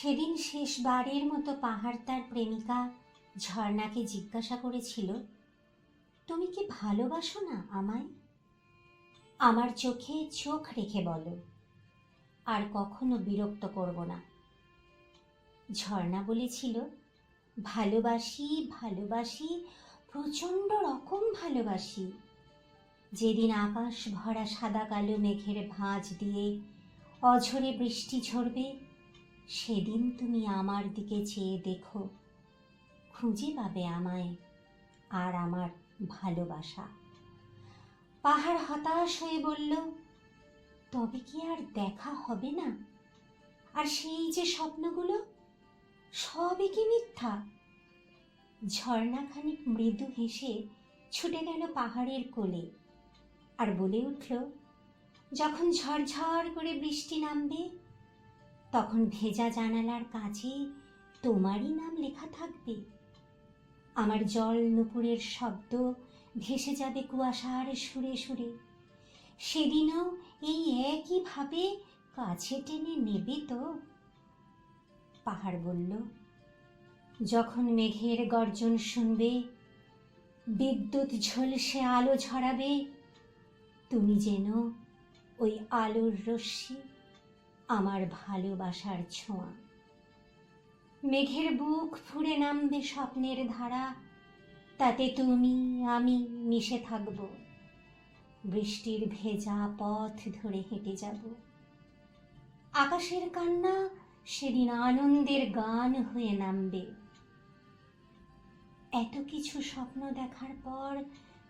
সেদিন শেষবারের মতো পাহাড় তার প্রেমিকা ঝর্ণাকে জিজ্ঞাসা করেছিল, তুমি কি ভালোবাসো না আমায়? আমার চোখে চোখ রেখে বলো, আর কখনো বিরক্ত করব না। ঝর্ণা বলেছিল, ভালোবাসি ভালোবাসি, প্রচণ্ড রকম ভালোবাসি। যেদিন আকাশ ভরা সাদা কালো মেঘের ভাঁজ দিয়ে অঝরে বৃষ্টি ঝরবে সেদিন তুমি আমার দিকে চেয়ে দেখো। খুঁজে পাবে আমায় আর আমার ভালোবাসা। পাহাড় হতাশ হয়ে বলল, তবে কি আর দেখা হবে না? আর সেই যে স্বপ্নগুলো, সবই কি মিথ্যা? ঝর্ণা খানিক মৃদু হেসে ছুটে গেল পাহাড়ের কোলে আর বলে উঠল, যখন ঝরঝর করে বৃষ্টি নামবে তখন ভেজা জানালার কাছে তোমারই নাম লেখা থাকবে। আমার জল নুপুরের শব্দ ভেসে যাবে কুয়াশার সুরে সুরে। সেদিনও এই একইভাবে কাছে টেনে নেবে তো? পাহাড় বলল, যখন মেঘের গর্জন শুনবে, বিদ্যুৎ ঝলসে আলো ঝরাবে, তুমি যেন ওই আলোর রশ্মি আমার ভালোবাসার ছোঁয়া। মেঘের বুক ফুঁড়ে নামবে স্বপ্নের ধারা, তাতে তুমি, আমি মিশে থাকব। বৃষ্টির ভেজা পথ ধরে হেঁটে যাব। আকাশের কান্না সেদিন আনন্দের গান হয়ে নামবে। এত কিছু স্বপ্ন দেখার পর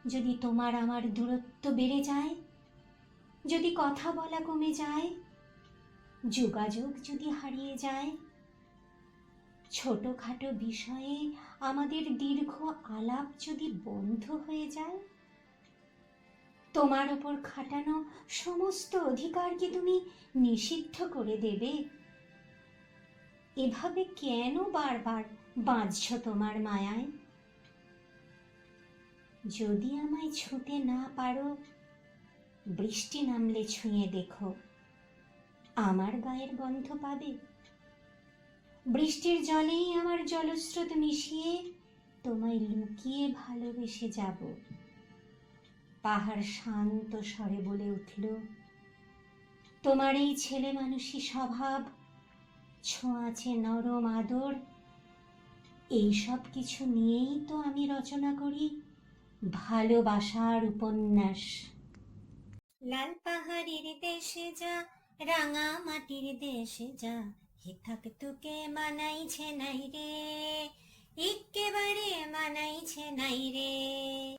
যদি তোমার আমার দূরত্ব বেড়ে যায়, যদি কথা বলা কমে যায় যোগাযোগ যদি হারিয়ে যায়, ছোটোখাটো বিষয়ে আমাদের দীর্ঘ আলাপ যদি বন্ধ হয়ে যায়, তোমার ওপর খাটানো সমস্ত অধিকার কি তুমি নিষিদ্ধ করে দেবে? এভাবে কেন বারবার বাঁধছ তোমার মায়ায়? যদি আমায় ছুঁতে না পারো, বৃষ্টি নামলে ছুঁয়ে দেখো। আমার গায়ের গন্ধ পাবে? বৃষ্টির জলেই আমার জলস্রোত মিশিয়ে তোমায় লুকিয়ে ভালোবেসে যাব। পাহাড় শান্ত স্বরে বলে উঠল, তোমার এই ছেলে মানুষই স্বভাব ছোঁয়াছে নরম আদর, এই সব কিছু নিয়েই তো আমি রচনা করি ভালোবাসার উপন্যাস। লাল পাহাড়ের দেশে যা রাঙা মাটির দেশে যা হে থাক তোকে মানাইছে নাই রে একেবারে মানাইছে নাই রে।